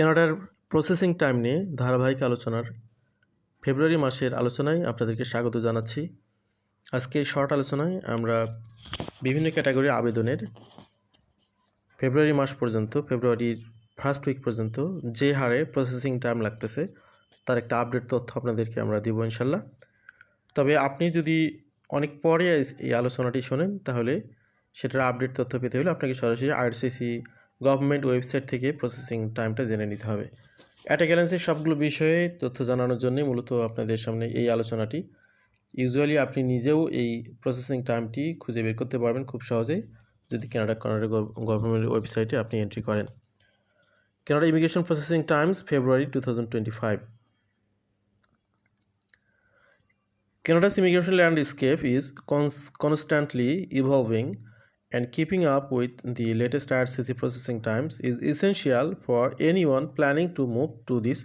কেনাডার processing time নিয়ে ধারাবাহিক আলোচনার ফেব্রুয়ারি মাসের আলোচনায় আপনাদেরকে স্বাগত জানাচ্ছি। আজকে শর্ট আলোচনায় আমরা বিভিন্ন ক্যাটাগরি আবেদনের ফেব্রুয়ারি মাস পর্যন্ত ফেব্রুয়ারির ফার্স্ট উইক পর্যন্ত যে হারে প্রসেসিং টাইম লাগতেছে, তার একটা আপডেট তথ্য আপনাদেরকে আমরা দিব ইনশাল্লাহ। তবে আপনি যদি অনেক পরে এই- এই আলোচনাটি শোনেন, তাহলে সেটার আপডেট তথ্য পেতে হলে আপনাকে সরাসরি R C C government website থেকে প্রসেসিং টাইমটা জেনে নিতে হবে। অ্যাটাকেলেন্সের সবগুলো বিষয়ে তথ্য জানানোর জন্যই মূলত আপনাদের সামনে এই আলোচনাটি। ইউজুয়ালি আপনি নিজেও এই প্রসেসিং টাইমটি খুঁজে বের করতে পারবেন খুব সহজেই যদি কানাডা কানাডা গভর্নমেন্ট ওয়েবসাইটে আপনি এন্ট্রি করেন। Canada immigration processing times February two thousand twenty five. Canada's landscape is cons- constantly evolving, and keeping up with the latest IRCC processing times is essential for anyone planning to move to this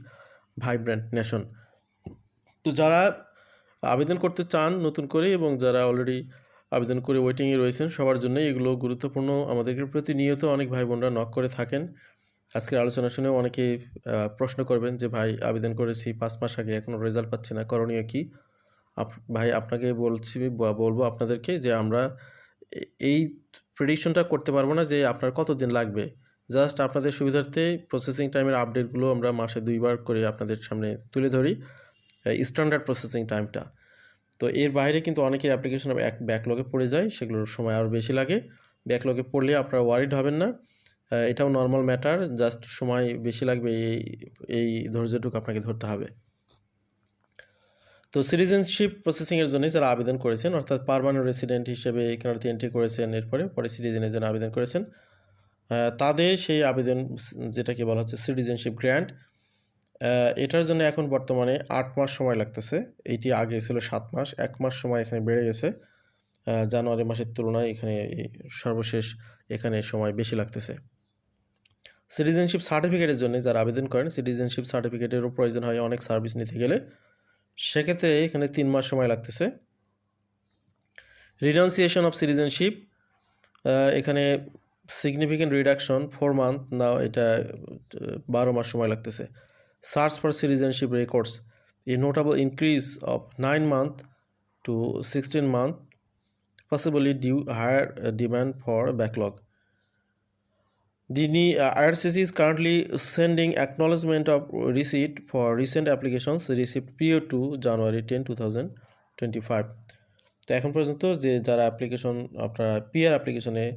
vibrant nation. তো যারা আবেদন করতে চান নতুন করে এবং যারা already আবেদন করে ওয়েটিংয়ে রয়েছেন, সবার জন্য এগুলো গুরুত্বপূর্ণ। আমাদেরকে প্রতিনিয়ত অনেক ভাই বোনরা নক করে থাকেন। আজকের আলোচনা শুনে অনেকে প্রশ্ন করবেন যে, ভাই, আবেদন করেছি, পাঁচ মাস আগে এখনও রেজাল্ট পাচ্ছি না, করণীয় কী? ভাই, আপনাকে বলছি বলব আপনাদেরকে যে, আমরা এই প্রেডিকশনটা করতে পারব না যে আপনার কতদিন লাগবে। জাস্ট আপনাদের সুবিধার্থে প্রসেসিং টাইমের আপডেটগুলো আমরা মাসে দুইবার করে আপনাদের সামনে তুলে ধরি স্ট্যান্ডার্ড প্রসেসিং টাইমটা তো এর বাইরে কিন্তু অনেকের অ্যাপ্লিকেশন এক ব্যাকলগে পড়ে যায়, সেগুলোর সময় আরও বেশি লাগে। ব্যাকলগে পড়লে আপনারা ওয়ারিড হবেন না। এটাও নর্মাল ম্যাটার জাস্ট সময় বেশি লাগবে এই এই ধৈর্যটুকু আপনাকে ধরতে হবে। তো সিটিজেনশিপ প্রসেসিংয়ের জন্য যারা আবেদন করেছেন, অর্থাৎ পারমানেন্ট রেসিডেন্ট হিসেবে কানাডাতে এন্ট্রি করেছেন, এরপরে পরে সিটিজেনের জন্য আবেদন করেছেন তাদের সেই আবেদন যেটাকে বলা হচ্ছে সিটিজেনশিপ গ্র্যান্ট এটার জন্য এখন বর্তমানে আট মাস সময় লাগতেছে। এইটি আগে ছিল সাত মাস, এক মাস সময় এখানে বেড়ে গেছে। জানুয়ারি মাসের তুলনায় এখানে সর্বশেষ এখানে সময় বেশি লাগতেছে। সিটিজেনশিপ সার্টিফিকেটের জন্য যারা আবেদন করেন সিটিজেনশিপ সার্টিফিকেটেরও প্রয়োজন হয় অনেক সার্ভিস নিতে গেলে। সেক্ষেত্রে এখানে তিন মাস সময় লাগতেছে রিনাউন্সিয়েশন অফ সিটিজেনশিপ এখানে সিগনিফিকেন্ট রিডাকশন ফোর মান্থ না এটা বারো মাস সময় লাগতেছে search for citizenship records a notable increase of nine month to sixteen month due higher uh, demand for backlog. The ne- uh, IRCC is currently sending acknowledgement of receipt for recent applications received prior to January 10, 2025. তো এখন পর্যন্ত যে যারা application আপনারা PR অ্যাপ্লিকেশনে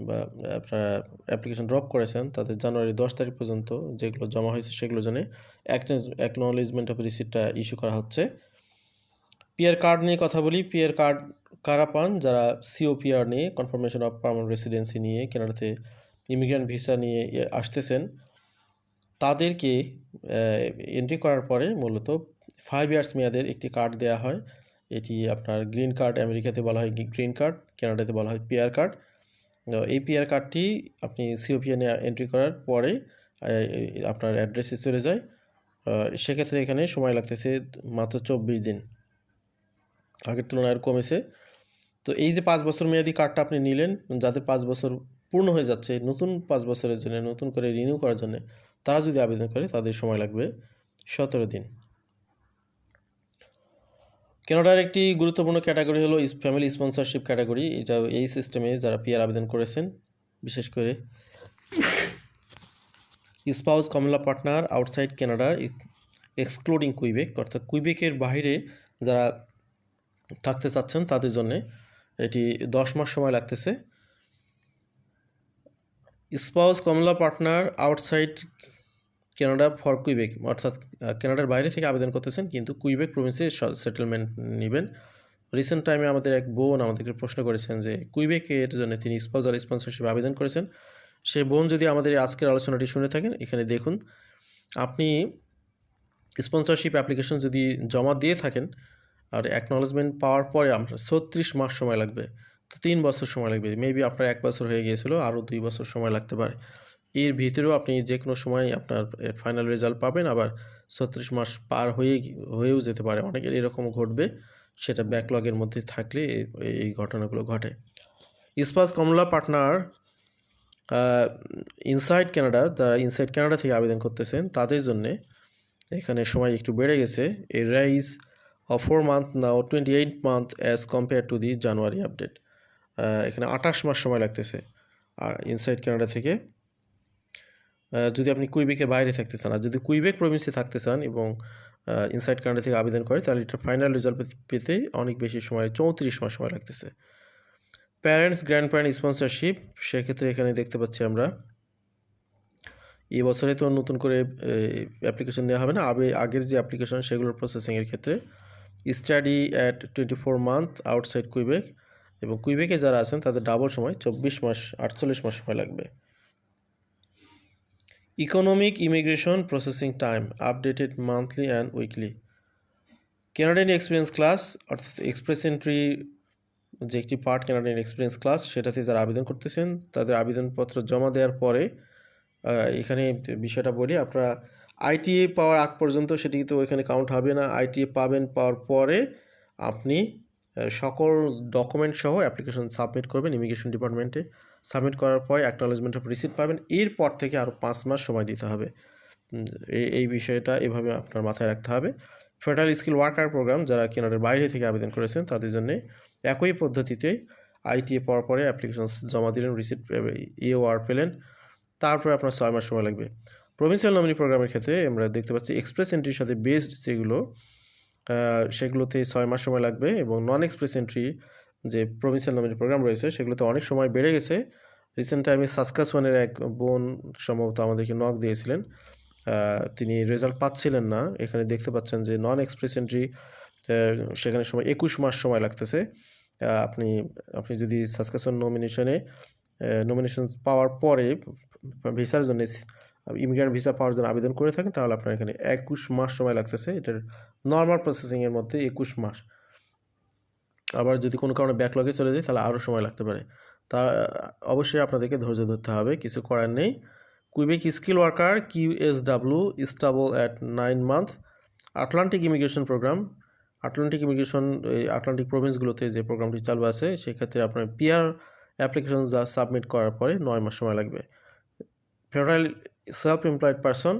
বা আপনারা application drop করেছেন তাদের জানুয়ারি দশ তারিখ পর্যন্ত যেগুলো জমা হয়েছে সেগুলো জন্য অ্যাকনোলেজমেন্ট অফ রিসিপ্টটা ইস্যু করা হচ্ছে। পিআর কার্ড নিয়ে কথা বলি। পিআর কার্ড কারা পান? যারা সিওপিআর নিয়ে কনফার্মেশন অফ পার্মানেন্ট রেসিডেন্সি নিয়ে কেনাডাতে ইমিগ্রেন্ট ভিসা নিয়ে আসতেছেন। তাদেরকে এন্ট্রি করার পরে মূলত ফাইভ ইয়ার্স মেয়াদের একটি কার্ড দেওয়া হয়। এটি আপনার গ্রিন কার্ড আমেরিকাতে বলা হয় গ্রিন কার্ড কানাডাতে বলা হয় পিআর কার্ড এই পিআর কার্ডটি আপনি সিওপিএনে এন্ট্রি করার পরে আপনার অ্যাড্রেসে চলে যায়। সেক্ষেত্রে এখানে সময় লাগতেছে মাত্র চব্বিশ দিন। আগের তুলনায় আর কমেছে। তো এই যে পাঁচ বছর মেয়াদি কার্ডটা আপনি নিলেন যাদের পাঁচ বছর পূর্ণ হয়ে যাচ্ছে নতুন পাঁচ বছরের জন্য, নতুন করে রিনিউ করার জন্য, তারা যদি আবেদন করে তাদের সময় লাগবে সতেরো দিন। কেনাডার একটি গুরুত্বপূর্ণ ক্যাটাগরি হলো ফ্যামিলি স্পন্সরশিপ ক্যাটাগরি এটা এই সিস্টেমে যারা পিআর আবেদন করেছেন, বিশেষ করে spouse common law partner outside Canada excluding Quebec অর্থাৎ কুইবেকের বাইরে যারা থাকতে চাচ্ছেন তাদের জন্য এটি দশ মাস সময় লাগতেছে। Spouse common law partner outside Canada for Quebec, অর্থাৎ কানাডার বাইরে থেকে আবেদন করতেছেন, কিন্তু কুইবেক প্রভিন্সে সেটেলমেন্ট নেবেন। রিসেন্ট টাইমে আমাদের এক বোন আমাদেরকে প্রশ্ন করেছেন যে, কুইবেকের জন্য তিনি স্পাউস আর স্পন্সরশিপ আবেদন করেছেন। সেই বোন যদি আমাদের আজকের আলোচনাটি শুনে থাকেন, এখানে দেখুন, আপনি স্পন্সরশিপ অ্যাপ্লিকেশন যদি জমা দিয়ে থাকেন, আর অ্যাকনলেজমেন্ট পাওয়ার পরে আপনার ছত্রিশ মাস সময় লাগবে। তো তিন বছর সময় লাগবে। মেবি আপনার এক বছর হয়ে গিয়েছিল, আরও দুই বছর সময় লাগতে পারে। এর ভিতরেও আপনি যে কোনো সময় আপনার ফাইনাল রেজাল্ট পাবেন, আবার ছত্রিশ মাস পার হয়ে হয়েও যেতে পারে। অনেকের এরকম ঘটবে, সেটা ব্যাকলগের মধ্যে থাকলে এই ঘটনাগুলো ঘটে। Spouse common law partner inside Canada যারা ইনসাইড কানাডা থেকে আবেদন করতেছেন, তাদের জন্যে এখানে সময় একটু বেড়ে গেছে। A rise of four month now twenty eight month as compare to the January update এখানে আঠাশ মাস সময় লাগতেছে। আর ইনসাইড কানাডা থেকে যদি আপনি কুইবেকের বাইরে থাকতে চান, আর যদি কুইবেক প্রভিন্সে থাকতে চান এবং ইনসাইড কানাডা থেকে আবেদন করে, তাহলে এটা ফাইনাল রেজাল্ট পেতে অনেক বেশি সময়, চৌত্রিশ মাস সময় লাগতেছে। প্যারেন্টস গ্র্যান্ড প্যারেন্ট স্পন্সরশিপ সেক্ষেত্রে এখানে দেখতে পাচ্ছি আমরা, এই বছরে তো নতুন করে অ্যাপ্লিকেশন দেওয়া হবে না। আবে, আগের যে অ্যাপ্লিকেশন সেগুলোর প্রসেসিংয়ের ক্ষেত্রে steady at twenty four month outside Quebec এবং কুইবেকে যারা আছেন, তাদের ডাবল সময় চব্বিশ মাস, আটচল্লিশ মাস সময় লাগবে। Economic immigration processing time updated monthly and weekly Canadian experience class অর্থাৎ এক্সপ্রেস এন্ট্রি যে একটি পার্ট কেনাডিয়ান এক্সপিরিয়েন্স ক্লাস সেটাতে যারা আবেদন করতেছেন, তাদের আবেদনপত্র জমা দেওয়ার পরে এখানে বিষয়টা বলি, আপনারা আইটিএ পাওয়ার আগ পর্যন্ত সেটি তো এখানে কাউন্ট হবে না। আইটিএ পাবেন পাওয়ার পরে আপনি সকল ডকুমেন্ট সহ অ্যাপ্লিকেশন সাবমিট করবেন ইমিগ্রেশন ডিপার্টমেন্টে সাবমিট করার পরে অ্যাকনোলেজমেন্ট অফ রিসিপ্ট পাবেন। এরপর থেকে আরও পাঁচ মাস সময় দিতে হবে। এই বিষয়টা এভাবে আপনার মাথায় রাখতে হবে। ফেডারেল স্কিল ওয়ার্কার প্রোগ্রাম যারা কেনাডার বাইরে থেকে আবেদন করেছেন, তাদের জন্য একই পদ্ধতিতে আইটিএ পাওয়ার পরে অ্যাপ্লিকেশন জমা দিলেন রিসিপ্ট ইওআর পেলেন। তারপরে আপনার ছয় মাস সময় লাগবে। প্রভিন্সিয়াল নমিনি প্রোগ্রামের ক্ষেত্রে আমরা দেখতে পাচ্ছি এক্সপ্রেস এন্ট্রির সাথে বেসড যেগুলো সেগুলোতে ছয় মাস সময় লাগবে এবং নন এক্সপ্রেস এন্ট্রি যে প্রভিন্সিয়াল নমিনি প্রোগ্রাম রয়েছে, সেগুলোতে অনেক সময় বেড়ে গেছে। রিসেন্ট টাইমে সাসকাসওয়ানের এক বোন সম্ভবত আমাদেরকে নক দিয়েছিলেন। তিনি রেজাল্ট পাচ্ছিলেন না। এখানে দেখতে পাচ্ছেন যে নন এক্সপ্রেস এন্ট্রি সেখানে সময় একুশ মাস সময় লাগতেছে। আপনি আপনি যদি সাসকাসওয়ান নমিনেশনে নমিনেশন পাওয়ার পরে ভিসার জন্য ইমিগ্রেন্ট ভিসা পাওয়ার জন্য আবেদন করে থাকেন, তাহলে আপনার এখানে একুশ মাস সময় লাগতেছে। এটার নর্মাল প্রসেসিংয়ের মধ্যে একুশ মাস। আবার যদি কোনো কারণে ব্যাকলগে চলে যায়, তাহলে আরও সময় লাগতে পারে। তা, অবশ্যই আপনাদেরকে ধৈর্য ধরতে হবে, কিছু করার নেই। Quebec skill worker Q S W stable at nine month Atlantic immigration program Atlantic immigration Atlantic প্রভিন্সগুলোতে যে প্রোগ্রামটি চালু আছে, সেক্ষেত্রে আপনার পিআর অ্যাপ্লিকেশন যা সাবমিট করার পরে নয় মাস সময় লাগবে। ফেডারেল সেলফ এমপ্লয়েড পারসন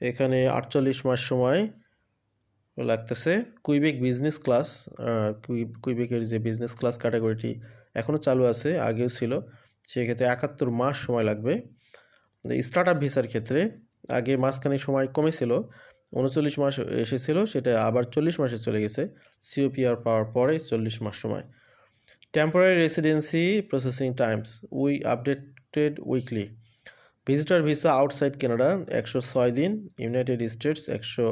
এখানে আটচল্লিশ মাস সময় লাগতেছে। কুইবেক বিজনেস ক্লাস কুইবেকের যে বিজনেস ক্লাস ক্যাটাগরিটি এখনও চালু আছে, আগেও ছিল, সেক্ষেত্রে একাত্তর মাস সময় লাগবে। স্টার্ট আপ ভিসার ক্ষেত্রে আগে মাঝখানে সময় কমেছিল, উনচল্লিশ মাস এসেছিল, সেটা আবার চল্লিশ মাসে চলে গেছে সিওপিআর পাওয়ার পরে চল্লিশ মাস সময়। Temporary residency processing times we updated weekly visitor visa outside Canada একশো ছয় দিন। ইউনাইটেড স্টেটস একশো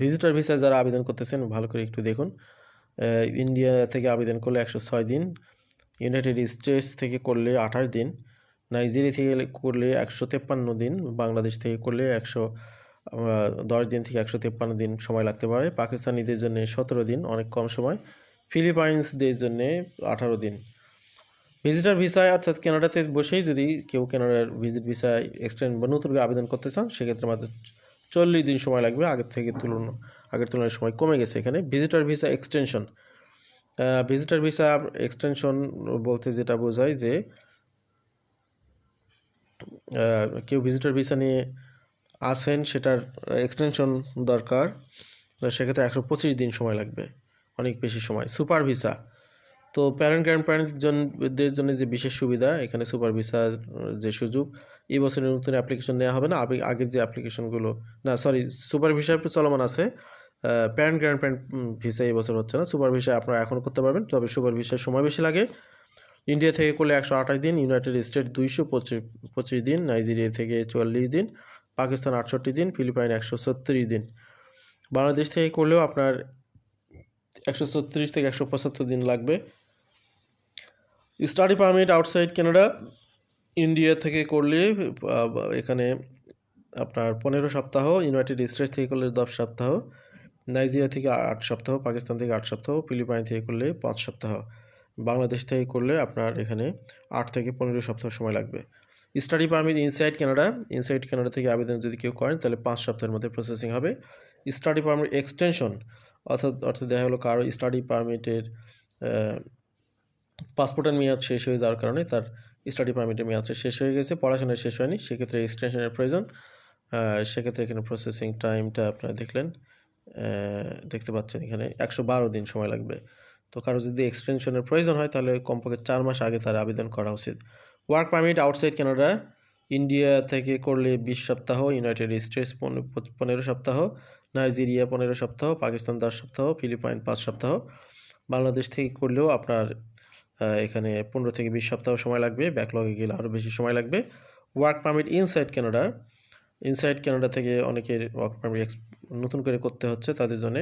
ভিজিটর ভিসা যারা আবেদন করতেছেন, ভালো করে একটু দেখুন। ইন্ডিয়া থেকে আবেদন করলে একশো ছয় দিন ইউনাইটেড স্টেটস থেকে করলে আঠাশ দিন নাইজেরিয়া থেকে করলে একশো তেপ্পান্ন দিন বাংলাদেশ থেকে করলে একশো দশ দিন থেকে একশো তেপ্পান্ন দিন সময় লাগতে পারে। পাকিস্তানিদের জন্য সতেরো দিন, অনেক কম সময়। ফিলিপাইন্সদের জন্যে আঠারো দিন। ভিজিটার ভিসায় অর্থাৎ কানাডাতে বসেই যদি কেউ কানাডার ভিজিট ভিসায় এক্সটেন্ড বা নতুন করে আবেদন করতে চান, সেক্ষেত্রে মাত্র চল্লিশ দিন সময় লাগবে। আগের থেকে তুলনা, আগের তুলনায় সময় কমে গেছে এখানে। Visitor visa extension visitor visa extension বলতে যেটা বোঝায় যে কেউ ভিজিটার ভিসা নিয়ে আসেন, সেটার এক্সটেনশন দরকার। সেক্ষেত্রে একশো পঁচিশ দিন সময় লাগবে। অনেক বেশি সময়। সুপার ভিসা তো প্যারেন্ট গ্র্যান্ড প্যারেন্টদের জন্য যে বিশেষ সুবিধা, এখানে সুপার ভিসার যে সুযোগ, এই বছরের নতুন অ্যাপ্লিকেশন নেওয়া হবে না। আগের যে অ্যাপ্লিকেশনগুলো না সরি সুপার ভিসা চলমান আছে। প্যারেন্ট গ্র্যান্ড প্যারেন্ট ভিসা এই বছর হচ্ছে না। সুপার ভিসা আপনারা এখনও করতে পারবেন, তবে সুপার ভিসার সময় বেশি লাগে। ইন্ডিয়া থেকে করলে একশো আঠাশ দিন ইউনাইটেড স্টেট দুইশো পঁচিশ পঁচিশ দিন নাইজেরিয়া থেকে চুয়াল্লিশ দিন পাকিস্তান আটষট্টি দিন ফিলিপাইন একশো ছত্রিশ দিন। বাংলাদেশ থেকে করলেও আপনার একশো ছত্রিশ থেকে একশো পঁচাত্তর দিন লাগবে। Study permit outside Canada, India থেকে করলে এখানে আপনার পনেরো সপ্তাহ, ইউনাইটেড স্টেটস থেকে করলে দশ সপ্তাহ, নাইজেরিয়া থেকে আট সপ্তাহ, পাকিস্তান থেকে আট সপ্তাহ, ফিলিপাইন থেকে করলে পাঁচ সপ্তাহ, বাংলাদেশ থেকে করলে আপনার এখানে আট থেকে পনেরো সপ্তাহ সময় লাগবে। Study permit inside Canada inside Canada থেকে আবেদন যদি কেউ করেন, তাহলে পাঁচ সপ্তাহের মধ্যে প্রসেসিং হবে। স্টাডি পারমিট এক্সটেনশন অর্থাৎ অর্থাৎ দেখা হলো কারও স্টাডি পারমিটের পাসপোর্টের মেয়াদ শেষ হয়ে যাওয়ার কারণে তার স্টাডি পারমিটের মেয়াদ শেষ হয়ে গেছে, পড়াশোনা শেষ হয়নি, সেক্ষেত্রে এক্সটেনশনের প্রয়োজন। সেক্ষেত্রে এখানে প্রসেসিং টাইমটা আপনারা দেখলেন দেখতে পাচ্ছেন এখানে একশো বারো দিন সময় লাগবে। তো কারও যদি এক্সটেনশনের প্রয়োজন হয়, তাহলে কমপক্ষে চার মাস আগে তার আবেদন করা উচিত। Work permit outside Canada India থেকে করলে বিশ সপ্তাহ ইউনাইটেড স্টেটস পনেরো সপ্তাহ নাইজেরিয়া পনেরো সপ্তাহ, পাকিস্তান দশ সপ্তাহ, ফিলিপাইন পাঁচ সপ্তাহ। বাংলাদেশ থেকে করলেও আপনার এখানে পনেরো থেকে বিশ সপ্তাহ সময় লাগবে ব্যাকলগে গেলে আরও বেশি সময় লাগবে। Work permit inside Canada inside Canada থেকে অনেকের ওয়ার্ক পারমিট নতুন করে করতে হচ্ছে তাদের জন্য।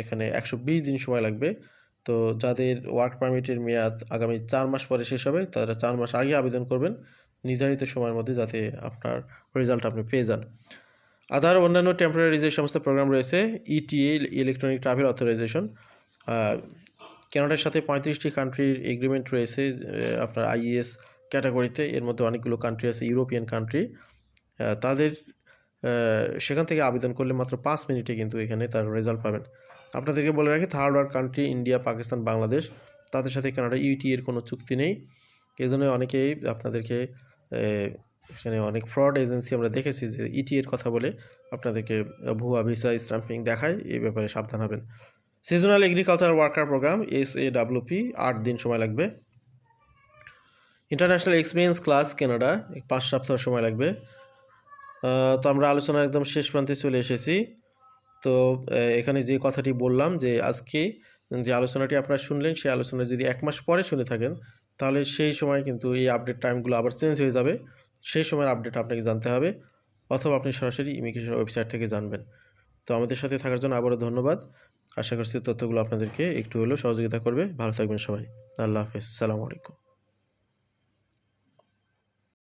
এখানে একশো বিশ দিন সময় লাগবে। তো যাদের ওয়ার্ক পারমিটের মেয়াদ আগামী চার মাস পরে শেষ হবে, তারা চার মাস আগে আবেদন করবেন। নির্ধারিত সময়ের মধ্যে যাতে আপনার রেজাল্ট আপনি পেয়ে যান। আদার অন্যান্য টেম্পোরারি যে সমস্ত প্রোগ্রাম রয়েছে E ETA electronic travel authorization কানাডার সাথে পঁয়ত্রিশটি কান্ট্রির এগ্রিমেন্ট রয়েছে আপনার আইএস ক্যাটাগরিতে এর মধ্যে অনেকগুলো কান্ট্রি আছে ইউরোপিয়ান কান্ট্রি তাদের সেখান থেকে আবেদন করলে মাত্র পাঁচ মিনিটে কিন্তু এখানে তার রেজাল্ট পাবেন। আপনাদেরকে বলে রাখি third world country India Pakistan Bangladesh তাদের সাথে কানাডা ইউটি এর কোনো চুক্তি নেই। এই জন্য অনেকেই আপনাদেরকে এখানে অনেক ফ্রড এজেন্সি আমরা দেখেছি যে ইটি এর কথা বলে আপনাদেরকে ভুয়া ভিসা স্ট্যাম্পিং দেখায় এই ব্যাপারে সাবধান হবেন। Seasonal agriculture worker program S A WP আট দিন সময় লাগবে। ইন্টারন্যাশনাল এক্সপিরিয়েন্স ক্লাস কেনাডা পাঁচ সপ্তাহ সময় লাগবে। তো আমরা আলোচনার একদম শেষ প্রান্তে চলে এসেছি। তো এখানে যে কথাটি বললাম যে আজকে যে আলোচনাটি আপনারা শুনলেন, সেই আলোচনা যদি এক মাস পরে শুনে থাকেন, তাহলে সেই সময় কিন্তু এই আপডেট টাইমগুলো আবার চেঞ্জ হয়ে যাবে। সেই সময়ের আপডেট আপনাকে জানতে হবে অথবা আপনি সরাসরি ইমিগ্রেশন ওয়েবসাইট থেকে জানবেন। তো আমাদের সাথে থাকার জন্য আবারও ধন্যবাদ। আশা করছি তথ্যগুলো আপনাদেরকে একটু হলেও সহযোগিতা করবে। ভালো থাকবেন সবাই। আল্লাহ হাফেজ। সালামু আলাইকুম।